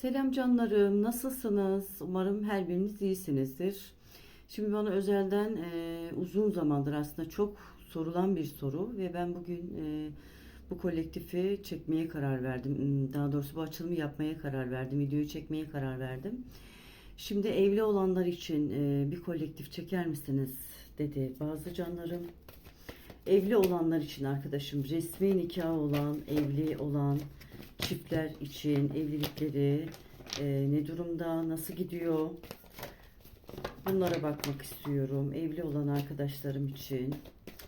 Selam canlarım, nasılsınız? Umarım her biriniz iyisinizdir. Şimdi bana özelden e, uzun zamandır aslında çok sorulan bir soru ve ben bugün e, bu kolektifi çekmeye karar verdim. Hmm, Daha doğrusu bu açılımı yapmaya karar verdim, videoyu çekmeye karar verdim. Şimdi evli olanlar için e, bir kolektif çeker misiniz dedi bazı canlarım. Evli olanlar için arkadaşım, resmi nikahı olan, evli olan çiftler için evlilikleri e, ne durumda, nasıl gidiyor? Bunlara bakmak istiyorum. Evli olan arkadaşlarım için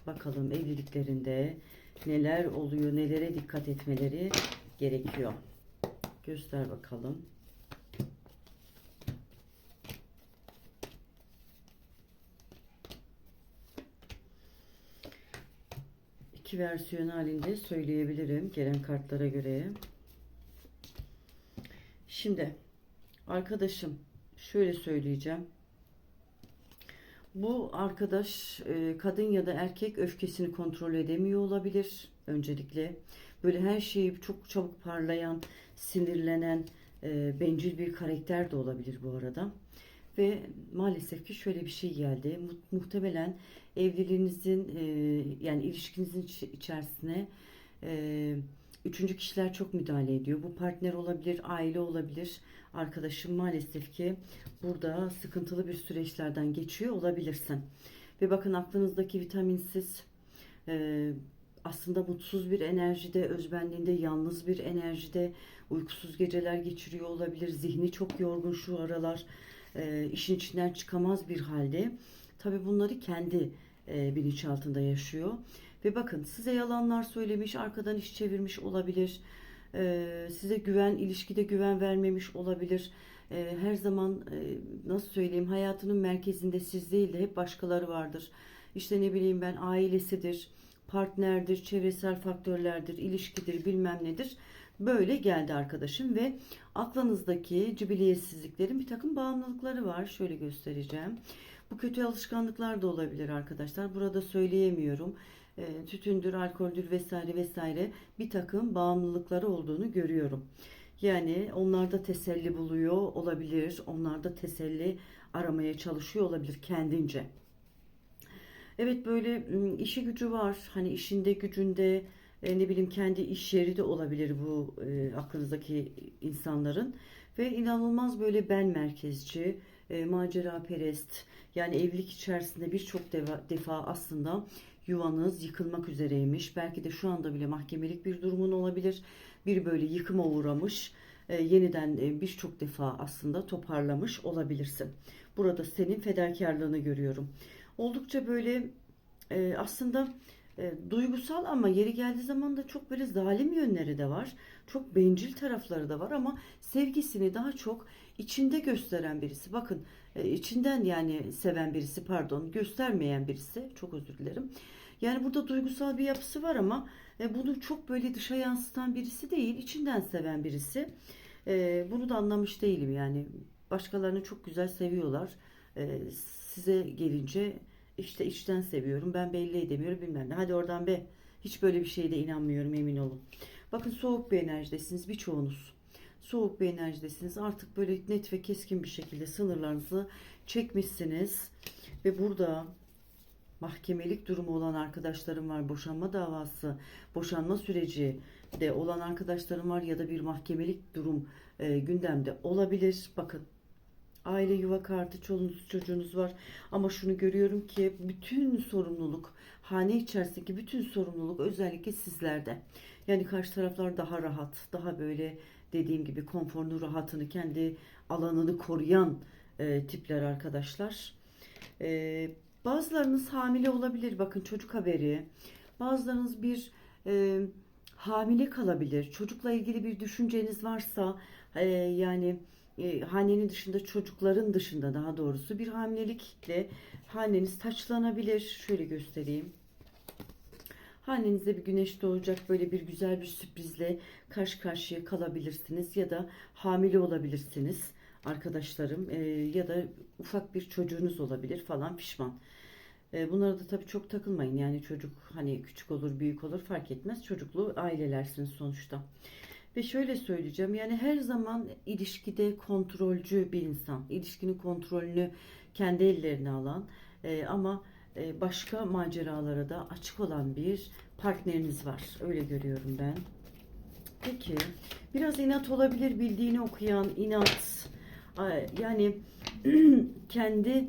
bakalım evliliklerinde neler oluyor, nelere dikkat etmeleri gerekiyor. Göster bakalım. İki versiyon halinde söyleyebilirim gelen kartlara göre. Şimdi arkadaşım şöyle söyleyeceğim. Bu arkadaş e, kadın ya da erkek öfkesini kontrol edemiyor olabilir öncelikle. Böyle her şeyi çok çabuk parlayan, sinirlenen, e, bencil bir karakter de olabilir bu arada. Ve maalesef ki şöyle bir şey geldi. Mu- Muhtemelen evliliğinizin e, yani ilişkinizin içerisine üçüncü kişiler çok müdahale ediyor. Bu partner olabilir, aile olabilir. Arkadaşım maalesef ki burada sıkıntılı bir süreçlerden geçiyor olabilirsin. Ve bakın aklınızdaki vitaminsiz, e, aslında mutsuz bir enerjide, özbenliğinde, yalnız bir enerjide, uykusuz geceler geçiriyor olabilir. Zihni çok yorgun şu aralar, e, işin içinden çıkamaz bir halde. Tabii bunları kendi e, bilinçaltında yaşıyor. Ve bakın size yalanlar söylemiş, arkadan iş çevirmiş olabilir. E, size güven, ilişkide güven vermemiş olabilir. E, her zaman e, nasıl söyleyeyim hayatının merkezinde siz değil de hep başkaları vardır. İşte ne bileyim ben ailesidir, partnerdir, çevresel faktörlerdir, ilişkidir, bilmem nedir. Böyle geldi arkadaşım ve aklınızdaki cibiliyetsizliklerin bir takım bağımlılıkları var. Şöyle göstereceğim. Bu kötü alışkanlıklar da olabilir arkadaşlar. Burada söyleyemiyorum. E, tütündür, alkoldür vesaire vesaire bir takım bağımlılıkları olduğunu görüyorum. Yani onlarda teselli buluyor olabilir. Onlarda teselli aramaya çalışıyor olabilir kendince. Evet böyle işi gücü var. Hani işinde gücünde e, ne bileyim kendi iş yeri de olabilir bu e, aklınızdaki insanların. Ve inanılmaz böyle ben merkezci, e, macera perest. Yani evlilik içerisinde birçok defa aslında yuvanız yıkılmak üzereymiş. Belki de şu anda bile mahkemelik bir durumun olabilir. Bir böyle yıkıma uğramış. e, yeniden e, birçok defa aslında toparlamış olabilirsin. Burada senin fedakarlığını görüyorum. Oldukça böyle e, aslında e, duygusal ama yeri geldiği zaman da çok böyle zalim yönleri de var. Çok bencil tarafları da var ama sevgisini daha çok içinde gösteren birisi. Bakın e, içinden yani seven birisi pardon göstermeyen birisi. Çok özür dilerim. Yani burada duygusal bir yapısı var ama e, bunu çok böyle dışa yansıtan birisi değil. içinden seven birisi. E, bunu da anlamış değilim yani. Başkalarını çok güzel seviyorlar. E, size gelince işte içten seviyorum. Ben belli edemiyorum bilmem ne. Hadi oradan be. Hiç böyle bir şeye de inanmıyorum emin olun. Bakın soğuk bir enerjidesiniz birçoğunuz. Soğuk bir enerjidesiniz. Artık böyle net ve keskin bir şekilde sınırlarınızı çekmişsiniz. Ve burada mahkemelik durumu olan arkadaşlarım var. Boşanma davası, boşanma süreci de olan arkadaşlarım var ya da bir mahkemelik durum e, gündemde olabilir. Bakın aile yuva kartı çoluğunuz çocuğunuz var ama şunu görüyorum ki bütün sorumluluk hane içerisindeki bütün sorumluluk özellikle sizlerde. Yani karşı taraflar daha rahat, daha böyle dediğim gibi konforunu, rahatını, kendi alanını koruyan e, tipler arkadaşlar. E, bazılarınız hamile olabilir. Bakın çocuk haberi. Bazılarınız bir e, hamile kalabilir. Çocukla ilgili bir düşünceniz varsa e, yani e, hanenin dışında çocukların dışında daha doğrusu bir hamilelikle haneniz taçlanabilir. Şöyle göstereyim. Hanenizde bir güneş doğacak böyle bir güzel bir sürprizle karşı karşıya kalabilirsiniz ya da hamile olabilirsiniz arkadaşlarım E, ya da ufak bir çocuğunuz olabilir falan pişman. E, bunlara da tabii çok takılmayın yani çocuk hani küçük olur büyük olur fark etmez çocuklu ailelersiniz sonuçta. Ve şöyle söyleyeceğim yani her zaman ilişkide kontrolcü bir insan. İlişkinin kontrolünü kendi ellerine alan e, ama e, başka maceralara da açık olan bir partneriniz var. Öyle görüyorum ben. Peki biraz inat olabilir bildiğini okuyan inat yani kendi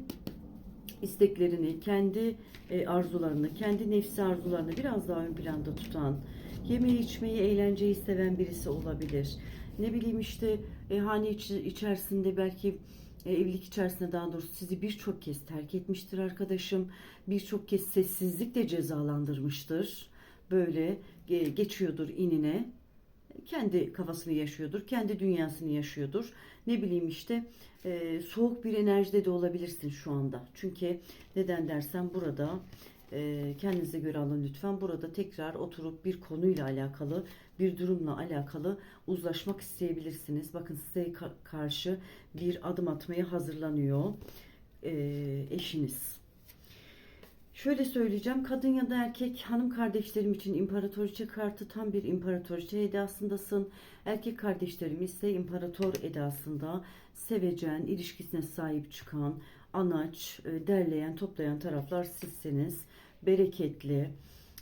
isteklerini, kendi e, arzularını, kendi nefsi arzularını biraz daha ön planda tutan, yemeği içmeyi, eğlenceyi seven birisi olabilir. Ne bileyim işte e, hane içi- içerisinde belki e, evlilik içerisinde daha doğrusu sizi birçok kez terk etmiştir arkadaşım. Birçok kez sessizlikle cezalandırmıştır. Böyle e, geçiyordur inine kendi kafasını yaşıyordur, kendi dünyasını yaşıyordur. Ne bileyim işte e, soğuk bir enerjide de olabilirsin şu anda. Çünkü neden dersen burada kendinize göre alın lütfen. Burada tekrar oturup bir konuyla alakalı, bir durumla alakalı uzlaşmak isteyebilirsiniz. Bakın size ka- karşı bir adım atmaya hazırlanıyor eşiniz. Şöyle söyleyeceğim. Kadın ya da erkek hanım kardeşlerim için imparatoriçe kartı tam bir imparatoriçe edasındasın. Erkek kardeşlerim ise imparator edasında sevecen, ilişkisine sahip çıkan, anaç, derleyen, toplayan taraflar sizsiniz. Bereketli,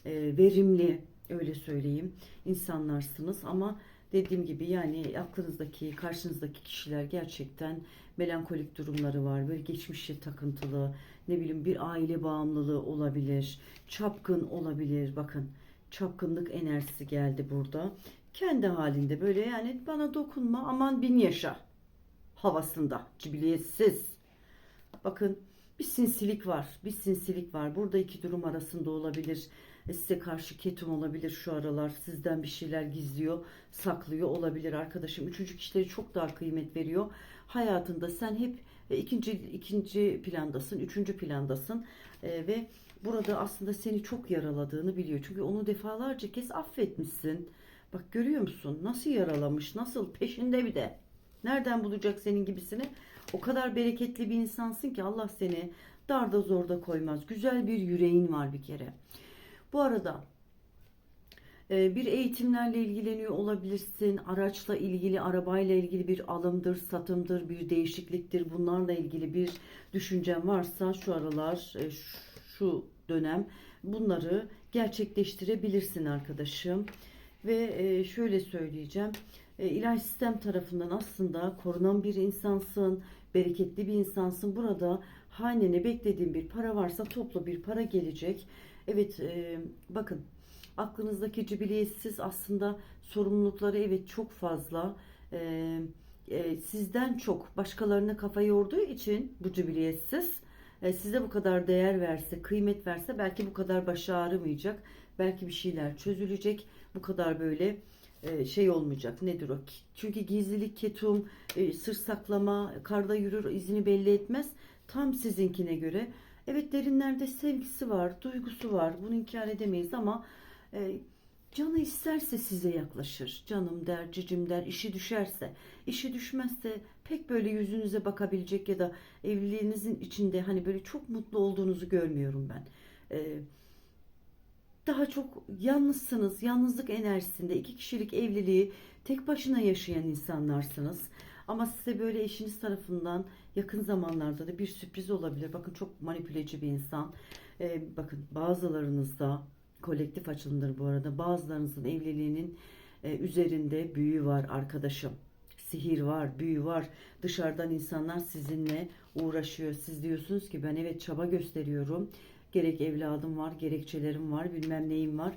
e, verimli öyle söyleyeyim insanlarsınız ama dediğim gibi yani aklınızdaki, karşınızdaki kişiler gerçekten melankolik durumları var. Böyle geçmişe takıntılı, ne bileyim bir aile bağımlılığı olabilir, çapkın olabilir. Bakın çapkınlık enerjisi geldi burada. Kendi halinde böyle yani bana dokunma aman bin yaşa havasında cibiliyetsiz. Bakın bir sinsilik var. Bir sinsilik var. Burada iki durum arasında olabilir. E, Size karşı ketum olabilir şu aralar. Sizden bir şeyler gizliyor, saklıyor olabilir arkadaşım. Üçüncü kişileri çok daha kıymet veriyor. Hayatında sen hep e, ikinci ikinci plandasın, üçüncü plandasın E, ve burada aslında seni çok yaraladığını biliyor. Çünkü onu defalarca kez affetmişsin. Bak görüyor musun? Nasıl yaralamış, nasıl peşinde bir de. Nereden bulacak senin gibisini? O kadar bereketli bir insansın ki Allah seni darda zorda koymaz. Güzel bir yüreğin var bir kere. Bu arada e, bir eğitimlerle ilgileniyor olabilirsin. Araçla ilgili, arabayla ilgili bir alımdır, satımdır, bir değişikliktir. Bunlarla ilgili bir düşüncen varsa şu aralar, e, şu dönem bunları gerçekleştirebilirsin arkadaşım. Ve e, şöyle söyleyeceğim. E, ilahi sistem tarafından aslında korunan bir insansın, bereketli bir insansın. Burada hanene beklediğin bir para varsa toplu bir para gelecek. Evet, e, bakın aklınızdaki cibiliyetsiz aslında sorumlulukları evet çok fazla. E, e, sizden çok başkalarına kafa yorduğu için bu cibiliyetsiz e, size bu kadar değer verse, kıymet verse belki bu kadar başı ağrımayacak. Belki bir şeyler çözülecek. Bu kadar böyle e, şey olmayacak. Nedir o? Çünkü gizlilik, ketum, e, sır saklama, karda yürür, izini belli etmez. Tam sizinkine göre. Evet derinlerde sevgisi var, duygusu var. Bunu inkar edemeyiz ama e, canı isterse size yaklaşır. Canım der, cicim der, işi düşerse. işi düşmezse pek böyle yüzünüze bakabilecek ya da evliliğinizin içinde hani böyle çok mutlu olduğunuzu görmüyorum ben. E, daha çok yalnızsınız. Yalnızlık enerjisinde iki kişilik evliliği tek başına yaşayan insanlarsınız. Ama size böyle eşiniz tarafından yakın zamanlarda da bir sürpriz olabilir. Bakın çok manipüleci bir insan. Ee, bakın bazılarınızda kolektif açılımdır bu arada. Bazılarınızın evliliğinin e, üzerinde büyü var arkadaşım. Sihir var, büyü var. Dışarıdan insanlar sizinle uğraşıyor. Siz diyorsunuz ki ben evet çaba gösteriyorum. Gerek evladım var, gerekçelerim var, bilmem neyim var.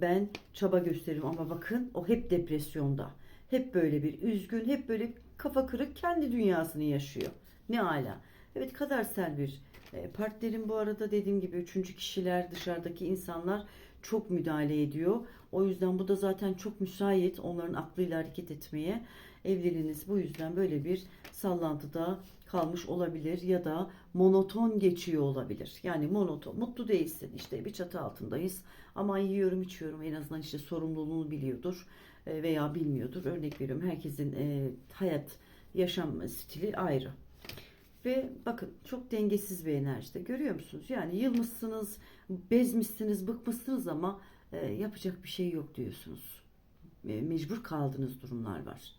Ben çaba gösteriyorum ama bakın o hep depresyonda. Hep böyle bir üzgün, hep böyle kafa kırık kendi dünyasını yaşıyor. Ne ala. Evet kadersel bir e, partnerim bu arada dediğim gibi üçüncü kişiler dışarıdaki insanlar çok müdahale ediyor. O yüzden bu da zaten çok müsait onların aklıyla hareket etmeye. Evliliğiniz bu yüzden böyle bir sallantıda kalmış olabilir ya da monoton geçiyor olabilir. Yani monoton, mutlu değilsin işte bir çatı altındayız ama yiyorum içiyorum en azından işte sorumluluğunu biliyordur e, veya bilmiyordur. Örnek veriyorum herkesin e, hayat yaşam stili ayrı. Ve bakın çok dengesiz bir enerjide görüyor musunuz? Yani yılmışsınız, bezmişsiniz, bıkmışsınız ama e, yapacak bir şey yok diyorsunuz. mecbur kaldığınız durumlar var.